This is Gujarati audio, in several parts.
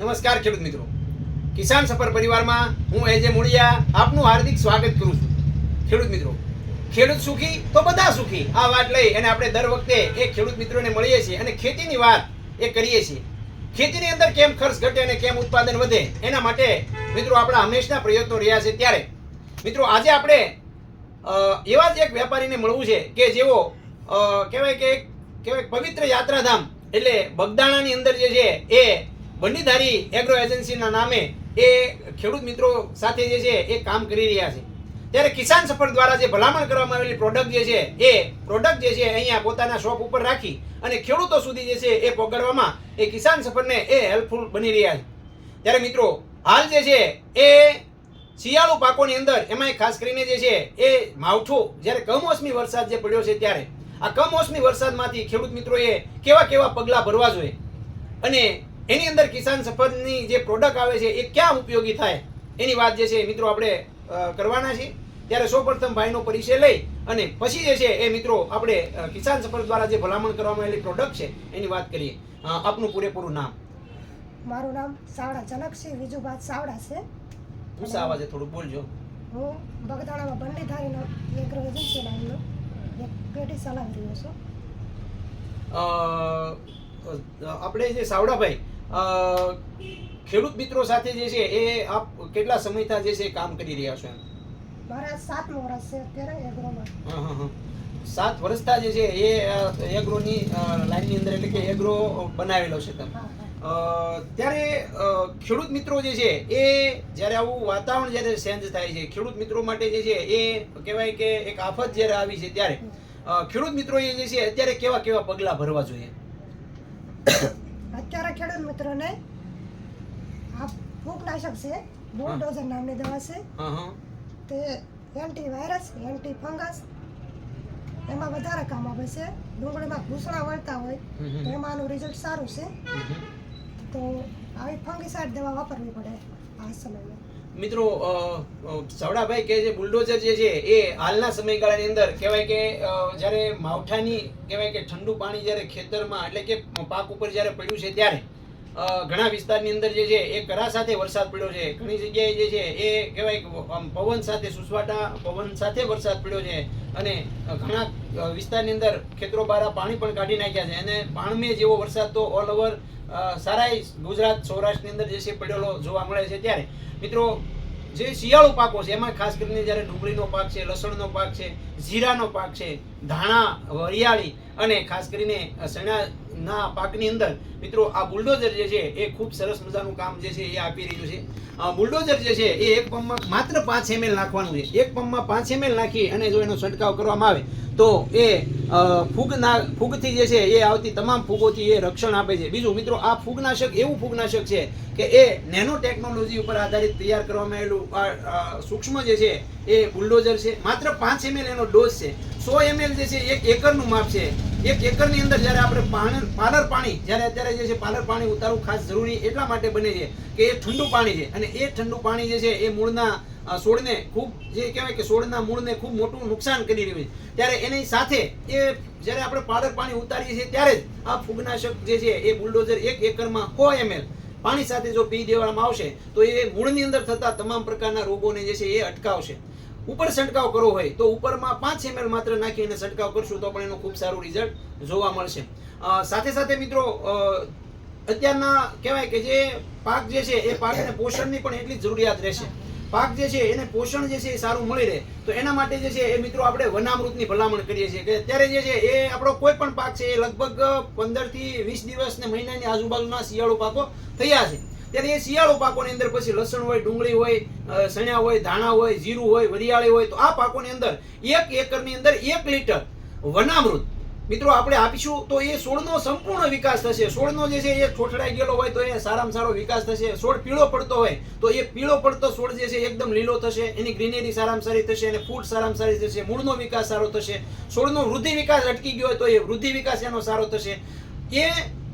નમસ્કાર ખેડૂત મિત્રો. કિસાન સફર પરિવારમાં હું એજે મુળિયા આપનું હાર્દિક સ્વાગત કરું છું. ખેડૂત મિત્રો, ખેડૂત સુખી તો બધા સુખી. આ વાત લઈ અને આપણે દર વખતે એ ખેડૂત મિત્રોને મળીએ છીએ અને ખેતીની વાત એ કરીએ છીએ. ખેતીની અંદર કેમ ખર્ચ ઘટે અને કેમ ઉત્પાદન વધે એના માટે મિત્રો આપણા હંમેશના પ્રયત્નો રહ્યા છે ત્યારે. મિત્રો, આજે આપણે એવા જ એક વેપારીને મળવું છે કે જેઓ કહેવાય કે કહેવાય પવિત્ર યાત્રાધામ એટલે બગદાણાની અંદર જે છે એ બંડીધારી એગ્રો એજન્સીના નામે એ ખેડૂત મિત્રો સાથે જે છે એ કામ કરી રહ્યા છે. ત્યારે કિસાન સફળ દ્વારા જે ભલામણ કરવામાં આવેલી પ્રોડક્ટ જે છે એ પ્રોડક્ટ જે છે અહીંયા પોતાના શોપ ઉપર રાખી અને ખેડૂતો સુધી જે છે એ પહોંચાડવામાં એ કિસાન સફરને એ હેલ્પફુલ બની રહ્યા છે. ત્યારે મિત્રો, હાલ જે છે એ શિયાળુ પાકોની અંદર, એમાંય ખાસ કરીને જે છે એ માવઠું, જ્યારે કમોસમી વરસાદ જે પડ્યો છે ત્યારે, આ કમોસમી વરસાદમાંથી ખેડૂત મિત્રોએ કેવા કેવા પગલાં ભરવા જોઈએ? અને એની અંદર કિસાન સફરની જે પ્રોડક્ટ આવે છે એ ક્યાં ઉપયોગી થાય? એની વાત જે છે મિત્રો આપણે કરવાના છીએ. ત્યારે સૌપ્રથમ ભાઈનો પરિચય લઈ અને પછી જે છે એ મિત્રો આપણે કિસાન સફર દ્વારા જે ભલામણ કરવામાં આવેલી પ્રોડક્ટ છે એની વાત કરીએ. આપનું પૂરેપૂરું નામ. મારું નામ સાવડા જનકસિંહ વિજુભાઈ સાવડા છે. ઊંચા અવાજે થોડું બોલજો. હું બગદાણામાં બંડીધારીનો એગ્રો એજન્સી નામનો એક પેઢી ચલાવી રહ્યો છું. આપણે જે સાવડાભાઈ ખેડૂત મિત્રો સાથે જે છે એ આપ કેટલા સમયથી જે છે એ કામ કરી રહ્યા છો એમ? મારા સાતમું વર્ષ છે અત્યારે એગ્રોમાં હં, હં, હં. સાત વર્ષતા જે છે એ એગ્રોની લાઈનની અંદર એટલે કે એગ્રો બનાવેલો છે તમે. ત્યારે ખેડૂત મિત્રો જે છે એ જ્યારે આવું વાતાવરણ જ્યારે ચેન્જ થાય છે ખેડૂત મિત્રો માટે જે છે એ કહેવાય કે એક આફત જ્યારે આવી છે ત્યારે ખેડૂત મિત્રો એ જે છે અત્યારે કેવા કેવા પગલાં ભરવા જોઈએ? અત્યારે ખેડૂત મિત્રોને આ ફૂગનાશક છે બુલડોઝર નામની દવા છે. તે એન્ટી વાયરસ એન્ટી ફંગસ એમાં વધારે કામ આવે છે ડુંગળીમાં ભૂસણા વળતા હોય. તો એમાં આનું રિઝલ્ટ સારું છે. તો આવી ફંગીસાઇડ દવા વાપરવી પડે આ સમયમાં મિત્રો સવડાભાઈ કે જે બુલડોઝર જે છે, એ હાલના સમયગાળાની અંદર કહેવાય કે જ્યારે માવઠાની કહેવાય કે ઠંડુ પાણી જ્યારે ખેતરમાં એટલે કે પાક ઉપર જ્યારે પડ્યું છે ત્યારે ઘણા વિસ્તારની અંદર જે છે, એ કરા સાથે વરસાદ પડ્યો છે. ઘણી જગ્યાએ જે છે, એ કહેવાય પવન સાથે સુસવાટા પવન સાથે વરસાદ પડ્યો છે અને ઘણા વિસ્તારની અંદર ખેતરો બારા પાણી પણ કાઢી નાખ્યા છે. અને પાણમે જેવો વરસાદ તો ઓલ ઓવર સારાઈ ગુજરાત સૌરાષ્ટ્રની અંદર જે છે પડેલો જોવા મળે છે ત્યારે. મિત્રો, જે શિયાળુ પાકો છે, એમાં ખાસ કરીને જ્યારે ડુંગળીનો પાક છે, લસણનો પાક છે, જીરાનો પાક છે, ધાણા, વરિયાળી અને ખાસ કરીને ચણાના પાકની અંદર. મિત્રો, આ બુલડોઝર જે છે, એ ખૂબ સરસ મજાનું કામ જે છે, એ આપી રહ્યું છે. બુલડોઝર જે છે, એ એક પંપમાં માત્ર પાંચ એમએલ નાખવાનું છે. એક પંપમાં પાંચ એમએલ નાખી અને જો એનો છંટકાવ કરવામાં આવે, તો એ ફૂગના, ફૂગથી જે છે, એ આવતી તમામ ફૂગોથી એ રક્ષણ આપે છે. બીજું, મિત્રો, આ ફૂગનાશક એવું ફૂગનાશક છે કે એ નેનો ટેકનોલોજી ઉપર આધારિત તૈયાર કરવામાં આવેલું સૂક્ષ્મ જે છે, એ બુલડોઝર છે. માત્ર પાંચ એમએલ એનો ડોઝ છે. સો એમએલ જે છે એક એકરનું માપ છે. એક એકરની અંદર જ્યારે આપણે પાણી પાલર પાણી, જ્યારે અત્યારે જે છે પાલર પાણી ઉતારવું ખાસ જરૂરી એટલા માટે બને છે કે એ ઠંડુ પાણી છે. અને એ ઠંડુ પાણી જે છે એ મૂળના છોડને ખૂબ જે કહેવાય કે છોડના મૂળને ખૂબ મોટું નુકસાન કરી રહ્યું છે. ત્યારે એની સાથે એ જ્યારે આપણે પાલર પાણી ઉતારીએ છીએ ત્યારે જ આ ફૂગનાશક જે છે એ બુલડોઝર એક એકરમાં સો એમએલ પાણી સાથે જો પી દેવામાં આવશે તો એ મૂળની અંદર થતા તમામ પ્રકારના રોગોને જે છે એ અટકાવશે. ઉપર છંટકાવ કરવો હોય તો ઉપરમાં પાંચ એમએલ માત્ર નાખી અને છંટકાવ કરશું તો પણ એનું ખૂબ સારું રિઝલ્ટ જોવા મળશે. સાથે સાથે મિત્રો અત્યારના કહેવાય કે જે પાક જે છે એ પાકને પોષણની પણ એટલી જ જરૂરિયાત રહેશે. પાક જે છે એને પોષણ જે છે એ સારું મળી રહે. તો એના માટે જે છે એ મિત્રો આપણે વનામૃતની ભલામણ કરીએ છીએ કે અત્યારે જે છે એ આપણો કોઈ પણ પાક છે એ લગભગ પંદરથી વીસ દિવસ ને મહિનાની આજુબાજુના શિયાળુ પાકો થયા છે. ત્યારે એ શિયાળુ પાકોની અંદર પછી લસણ હોય, ડુંગળી હોય સણ્યા હોય, ધાણા હોય, જીરું હોય, વરિયાળી હોય, તો આ પાકોની અંદર એક એકરની અંદર એક લીટર વનામૃત. મિત્રો, આપણે આપીશું તો એ છોડનો સંપૂર્ણ વિકાસ થશે. છોડનો જે છે એ છોટડાઈ ગયેલો હોય તો એ સારામાં સારો વિકાસ થશે. છોડ પીળો પડતો હોય તો એ પીળો પડતો છોડ જે છે એકદમ લીલો થશે. એની ગ્રીનરી સારામાં સારી થશે અને ફૂડ સારામાં સારી થશે. મૂળનો વિકાસ સારો થશે. છોડનો વૃદ્ધિ વિકાસ અટકી ગયો હોય તો એ વૃદ્ધિ વિકાસ એનો સારો થશે. એ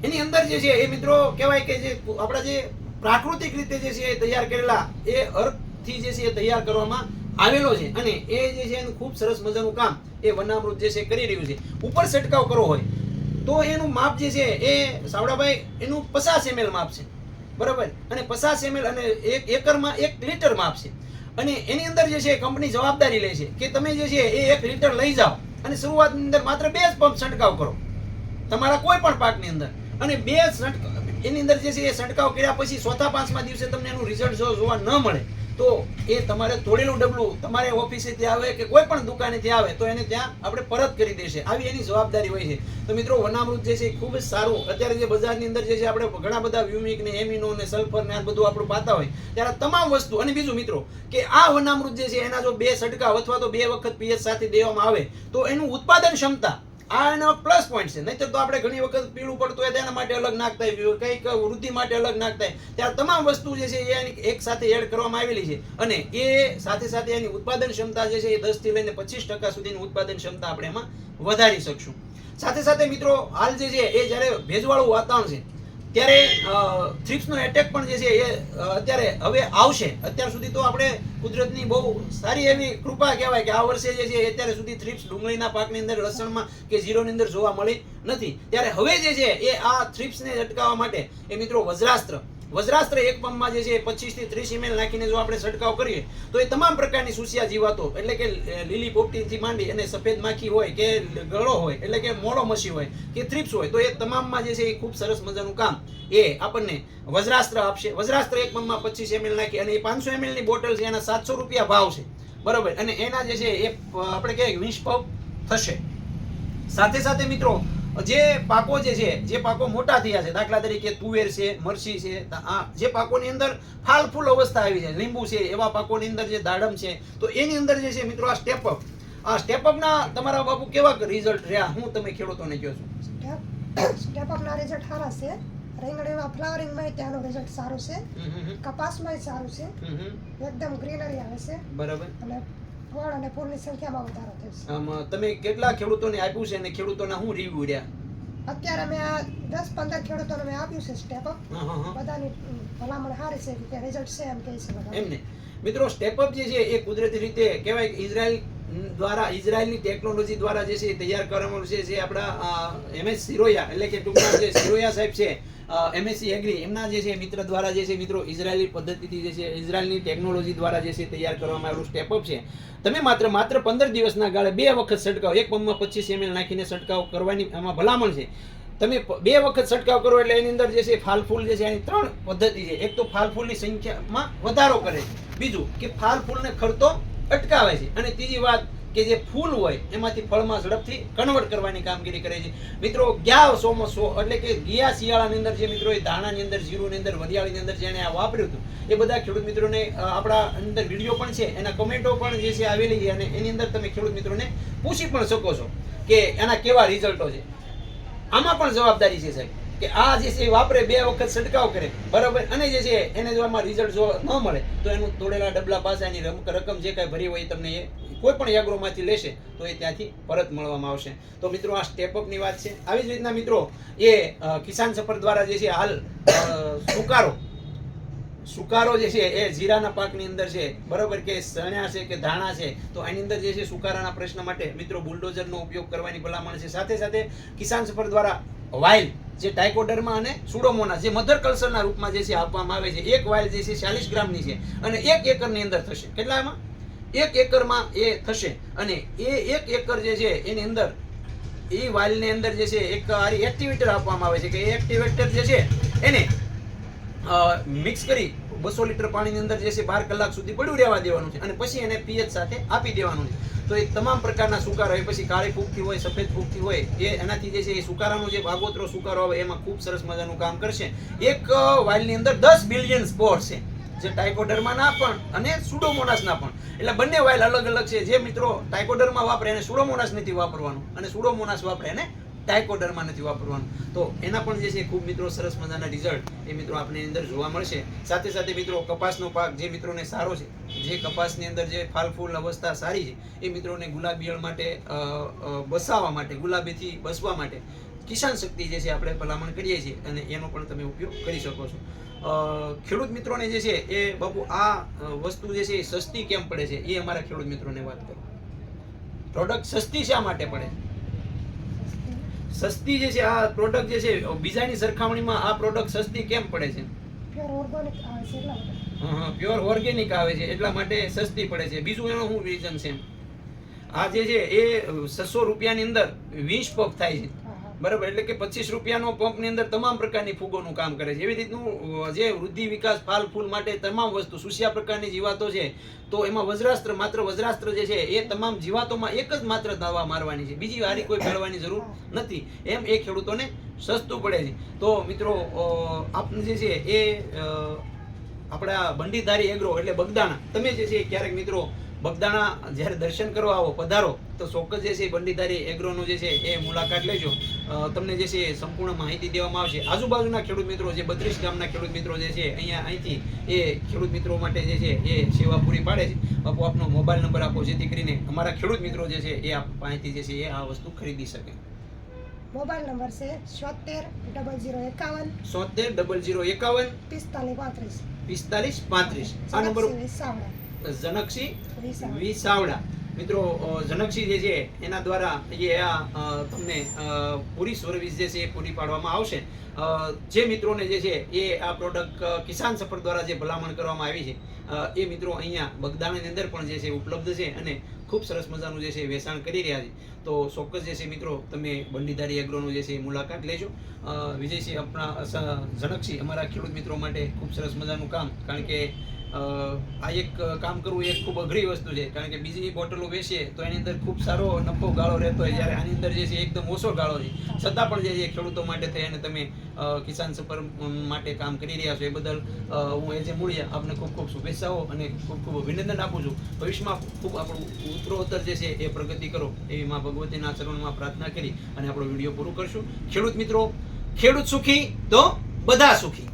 એની અંદર જે છે એ મિત્રો કહેવાય કે જે આપણા જે પ્રાકૃતિક રીતે જે છે એ તૈયાર કરેલા, એ અર્થથી જે છે એ તૈયાર કરવામાં આવેલો છે. અને એ જે છે એનું ખૂબ સરસ મજાનું કામ એ વનામૃત જે છે કરી રહ્યું છે. ઉપર છંટકાવ કરવો હોય, તો એનું માપ જે છે એ સાવડાભાઈ એનું પચાસ એમએલ માપ છે. બરાબર? અને પચાસ એમએલ અને એક એકરમાં એક લીટરમાં છે. અને એની અંદર જે છે કંપની જવાબદારી લે છે કે તમે જે છે એ એક લીટર લઈ જાઓ અને શરૂઆતની અંદર માત્ર બે જ પંપ છંટકાવ કરો. તમારા કોઈ પણ પાકની અંદર. અને બે છંટકાવ એની અંદર જે છે એ છંટકાવ કર્યા પછી ચોથા પાંચમા દિવસે તમને એનું રિઝલ્ટ જોવા ન મળે, તો એ તમારે તોડેલું ડબલું તમારે ઓફિસેથી આવે કે કોઈ પણ દુકાનેથી આવે, તો એને ત્યાં આપણે પરત કરી દેશે આવી એની જવાબદારી હોય છે. તો મિત્રો, વનામૃત જે છે એ ખૂબ જ સારું. અત્યારે જે બજારની અંદર જે છે આપણે ઘણા બધા વ્યુમિક ને એમિનો ને સલ્ફર ને આ બધું આપણું પાતા હોય, ત્યારે તમામ વસ્તુ અને બીજું મિત્રો, કે આ વનામૃત જે છે એના જો બે છંટકાવ અથવા તો બે વખત પીએચ સાથે દેવામાં આવે, તો એનું ઉત્પાદન ક્ષમતા આ એનો પ્લસ પોઈન્ટ છે. નહીં તો આપણે ઘણી વખત પીળું પડતું હોય તેના માટે અલગ નાખતા હોય, કંઈક વૃદ્ધિ માટે અલગ નાખતા હોય ત્યારે તમામ વસ્તુ જે છે એ એક સાથે એડ કરવામાં આવેલી છે. અને એ સાથે સાથે એની ઉત્પાદન ક્ષમતા જે છે એ દસથી લઈને પચીસ ટકા સુધીની ઉત્પાદન ક્ષમતા આપણે એમાં વધારી શકશું. સાથે સાથે મિત્રો, હાલ જે છે એ જ્યારે ભેજવાળું વાતાવરણ છે ત્યારે થ્રિપ્સનો એટેક પણ જે છે એ અત્યારે હવે આવશે. અત્યાર સુધી તો આપણે કુદરતની બહુ સારી એવી કૃપા કહેવાય કે આ વર્ષે જે છે અત્યારે સુધી થ્રિપ્સ ડુંગળીના પાકની અંદર, લસણમાં કે જીરોની અંદર જોવા મળી નથી. ત્યારે હવે જે છે એ આ થ્રિપ્સને અટકાવવા માટે, એ મિત્રો વજ્રાસ્ત્ર વજ્રાસ્ત્ર એક પંપમાં જે છે પચીસથી ત્રીસ ml નાખીને જો આપણે છંટકાવ કરીએ, તો એ તમામ પ્રકારની સુસિયા જીવાતો, એટલે કે લીલી પોપટીથી માંડી અને સફેદ માખી હોય કે ગળો હોય, એટલે કે મોળો મસી હોય કે થ્રિપ્સ હોય, તો એ તમામમાં જે છે એ ખૂબ સરસ મજાનું કામ. એ આપણને વજ્રાસ્ત્ર આપશે. વજ્રાસ્ત્ર એક પંપમાં પચીસ એમએલ નાખી અને એ પાંચસો એમએલની બોટલ છે એના સાતસો રૂપિયા ભાવ છે. બરોબર? અને એના જે છે એ આપણે કહીએ વીસ પંપ થશે. સાથે સાથે મિત્રો જે પાકો જે છે જે પાકો મોટા થયા છે દાખલા તરીકે તુવેર છે મરસી છે આ જે પાકોની અંદર ફાલ ફૂલ અવસ્થા આવી છે લીંબુ છે એવા પાકોની અંદર જે દાડમ છે તો એની અંદર જે છે મિત્રો આ સ્ટેપ અપ આ સ્ટેપ અપના તમારા બાપુ કેવા રિઝલ્ટ રહ્યા? હું તમે ખેડૂતોને કહો છો. સ્ટેપ અપના રિઝલ્ટ સારા છે. રીંગણીમાં ફ્લાવરિંગમાં ત્યાંનો રિઝલ્ટ સારું છે. કપાસમાં સારું છે. એકદમ ગ્રીનરી આવે છે. બરાબર. અને ફળ અને ફૂલની સંખ્યામાં વધારો થશે આમ તમે કેટલા ખેડૂતોને આપ્યું છે અને ખેડૂતોના શું રિવ્યુ રહ્યા? અત્યારે અમે આ દસ પંદર ખેડૂતોને મેં આપ્યું છે સ્ટેપ અપ બધાની ભલામણ સારી છે કે રિઝલ્ટ છે એમ કહે છે એમને. મિત્રો સ્ટેપઅપ જે છે એ કુદરતી રીતે કહેવાય કે ઇઝરાયલ દ્વારા ઇઝરાયલની ટેકનોલોજી દ્વારા જે છે તૈયાર કરવામાં છે જે આપણા એમએસ સિરોયા, એટલે કે ટૂંકમાં જે સિરોયા સાહેબ છે એમએસસી એગ્રી એમના જે છે મિત્ર દ્વારા જે છે મિત્રો ઇઝરાયલી પદ્ધતિથી જે છે ઇઝરાયલની ટેકનોલોજી દ્વારા જે છે તૈયાર કરવામાં આવેલું સ્ટેપઅપ છે. તમે માત્ર માત્ર પંદર દિવસના ગાળે બે વખત છંટકાવ, એક પંપમાં પચીસ એમએલ નાખીને છંટકાવ કરવાની આમાં ભલામણ છે. તમે બે વખત છંટકાવ કરો એટલે એની અંદર જે છે ફાલફૂલ જે છે એની ત્રણ પદ્ધતિ છે. એક તો ફાલફૂલની સંખ્યામાં વધારો કરે છે. બીજું કે ફાલફૂલને ખરતો અટકાવે છે. અને ત્રીજી વાત કે જે ફૂલ હોય, એમાંથી ફળમાં ઝડપથી કન્વર્ટ કરવાની કામગીરી કરે છે. મિત્રો ગયા સોમાં સો એટલે કે ગયા શિયાળાની અંદર જે મિત્રો એ ધાણાની અંદર, જીરુની અંદર, વરિયાળીની અંદર જેણે આ વાપર્યું હતું, એ બધા ખેડૂત મિત્રોને આપણા અંદર વીડિયો પણ છે, એના કમેન્ટો પણ જે છે આવેલી છે, અને એની અંદર તમે ખેડૂત મિત્રોને પૂછી પણ શકો છો કે એના કેવા રિઝલ્ટો છે. આમાં પણ જવાબદારી છે સાહેબ. કે આ જે છે વાપરે, બે વખત છંટકાવ કરે. બરાબર? અને જે છે એને જો આમાં રિઝલ્ટ જો ન મળે, તો એનું તોડેલા ડબલા પાસે એની રકમ જે કાંઈ ભરી હોય તમને એ કોઈ પણ યાગ્રોમાંથી લેશે, તો એ ત્યાંથી પરત મળવામાં આવશે. તો મિત્રો, આ સ્ટેપ અપની વાત છે. આવી જ રીતના મિત્રો, એ કિસાન સફર દ્વારા જે છે હાલ સુકારો સુકારો જે છે એ જીરાના પાકની અંદર છે. બરોબર? કે સણ્યા છે, કે ધાણા છે, તો એની અંદર જે છે સુકારાના પ્રશ્ન માટે મિત્રો બુલડોઝરનો ઉપયોગ કરવાની ભલામણ છે. સાથે સાથે કિસાન સફર દ્વારા વાઇલ જે ટાઇકોડરમાં અને સુડોમોના જે મધર કલ્ચરના રૂપમાં જે છે આપવામાં આવે છે, એક વાઇલ જે છે ચાલીસ ગ્રામની છે અને એક એકરની અંદર થશે. કેટલામાં એક એકરમાં એ થશે અને એ એક એકર જે છે એની અંદર, એ વાઇલની અંદર જે છે એક આરી એક્ટિવેટર આપવામાં આવે છે કે એ એક્ટિવેટર જે છે એને મિક્સ કરી બસો લીટર પાણીની અંદર જે છે બાર કલાક સુધી પડ્યું રહેવા દેવાનું છે અને પછી એને પીએચ સાથે આપી દેવાનું છે. તો એ તમામ પ્રકારના સુકારા હોય, પછી કાળી ફૂગથી હોય, સફેદ ફૂગથી હોય, એ એનાથી જે છે એ સુકારાનો જે ભાગોતરો સુકારો આવે, એમાં ખૂબ સરસ મજાનું કામ કરશે. એક વાઇલની અંદર દસ બિલિયન સ્પોર છે, જે ટાઇકોડર્માના પણ અને સુડોમોનાસના પણ. એટલે બંને વાઇલ અલગ અલગ છે. જે મિત્રો ટાઇકોડર્મા વાપરે એને સુડોમોનાસ નથી વાપરવાનું, અને સુડોમોનાસ વાપરે એને ટાઇકોડર્મા નથી વાપરવાનું. તો એના પણ જે છે, ખૂબ મિત્રો સરસ મજાના રિઝલ્ટ એ મિત્રો આપણે અંદર જોવા મળશે. સાથે સાથે મિત્રો કપાસનો પાક જે મિત્રોને સારો છે, જે કપાસની અંદર જે ફાલ ફૂલ અવસ્થા સારી છે, એ મિત્રોને ગુલાબીયળ માટે બસાવવા માટે, ગુલાબીથી બસવા માટે કિસાન શક્તિ જે છે આપણે ભલામણ કરીએ છીએ અને એનો પણ તમે ઉપયોગ કરી શકો છો. ખેડૂત મિત્રોને જે છે એ બાપુ આ વસ્તુ જે છે એ સસ્તી કેમ પડે છે એ અમારા ખેડૂત મિત્રોને વાત કરો. પ્રોડક્ટ સસ્તી શા માટે પડે? સસ્તી જે છે આ પ્રોડક્ટ જે છે બીજાની સરખામણીમાં આ પ્રોડક્ટ સસ્તી કેમ પડે છે? પ્યોર ઓર્ગોનિક આવે છે એટલા પ્યોર ઓર્ગેનિક આવે છે એટલા માટે સસ્તી પડે છે. બીજું એનું શું રીઝન છે? આ જે છે એ છસો રૂપિયાની અંદર વીસ પગ થાય છે. હા હા બરાબર, એટલે કે પચીસ રૂપિયાનો પંપની અંદર તમામ પ્રકારની ફૂગોનું કામ કરે છે. એવી રીતનું જે વૃદ્ધિ, વિકાસ, ફાલ, ફૂલ માટે તમામ વસ્તુ, સુસ્યા પ્રકારની જીવાતો છે, તો એમાં વજ્રાસ્ત્ર, માત્ર વજ્રાસ્ત્ર જે છે, એ તમામ જીવાતોમાં એક જ માત્ર દાવા મારવાની છે. બીજી હારી કોઈ કરવાની જરૂર નથી. એમ એ ખેડૂતોને સસ્તું પડે છે. તો મિત્રો આપને જે છે એ આપણા બંડીધારી એગ્રો એટલે બગદાણા. તમે જે છે ક્યારેક મિત્રો બગદાણા જ્યારે દર્શન કરવા આવો પધારો તો ચોક્કસ જે છે બંડીધારી એગ્રોનો જે છે એ મુલાકાત લેજો. તમને જે છે સંપૂર્ણ માહિતી દેવામાં આવશે. આજુબાજુના ખેડૂત મિત્રો જે બત્રીસ ગામના ખેડૂત મિત્રો જે છે અહીંયા અહીંથી એ ખેડૂત મિત્રો માટે જે છે એ સેવા પૂરી પાડે છે. બાપુ આપનો મોબાઈલ નંબર આપો જેથી કરીને અમારા ખેડૂત મિત્રો જે છે એ આપ પાસેથી જે છે એ આ વસ્તુ ખરીદી શકે. મોબાઈલ નંબર છે સોતેર ડબલ જીરો એકાવન સોતેર ડબલ જીરો એકાવન પિસ્તાલીસ પાંત્રીસ. પિસ્તાલીસ પાંત્રીસ. આ નંબર સાવડા જનકસિંહ વિસાવડા. મિત્રો જનકસિંહ જે છે એના દ્વારા એ આ તમને પૂરી સર્વિસ જે છે એ પૂરી પાડવામાં આવશે. જે મિત્રોને જે છે એ આ પ્રોડક્ટ કિસાન સફર દ્વારા જે ભલામણ કરવામાં આવી છે એ મિત્રો અહીંયા બગદાણાની અંદર પણ જે છે ઉપલબ્ધ છે અને ખૂબ સરસ મજાનું જે છે વેચાણ કરી રહ્યા છે. તો ચોક્કસ જે છે મિત્રો તમે બંડીધારી એગ્રોનું જે છે મુલાકાત લેજો. વિજયસિંહ આપણા જનકસિંહ અમારા ખેડૂત મિત્રો માટે ખૂબ સરસ મજાનું કામ કારણ કે આ એક કામ કરવું એ ખૂબ અઘરી વસ્તુ છે. કારણ કે બીજી બોટલો વેચીએ તો એની અંદર ખૂબ સારો નફો ગાળો રહેતો હોય જ્યારે આની અંદર જે છે એકદમ ઓછો ગાળો છે. છતાં પણ જે છે ખેડૂતો માટે થઈ અને તમે કિસાન સફર માટે કામ કરી રહ્યા છો એ બદલ હું એ જે મૂળિયા આપને ખૂબ ખૂબ શુભેચ્છાઓ અને ખૂબ ખૂબ અભિનંદન આપું છું. ભવિષ્યમાં ખૂબ આપણું ઉત્તરોત્તર જે છે એ પ્રગતિ કરો એવી માં ભગવતીના ચરણમાં પ્રાર્થના કરી અને આપણો વીડિયો પૂરો કરશું. ખેડૂત મિત્રો, ખેડૂત સુખી તો બધા સુખી.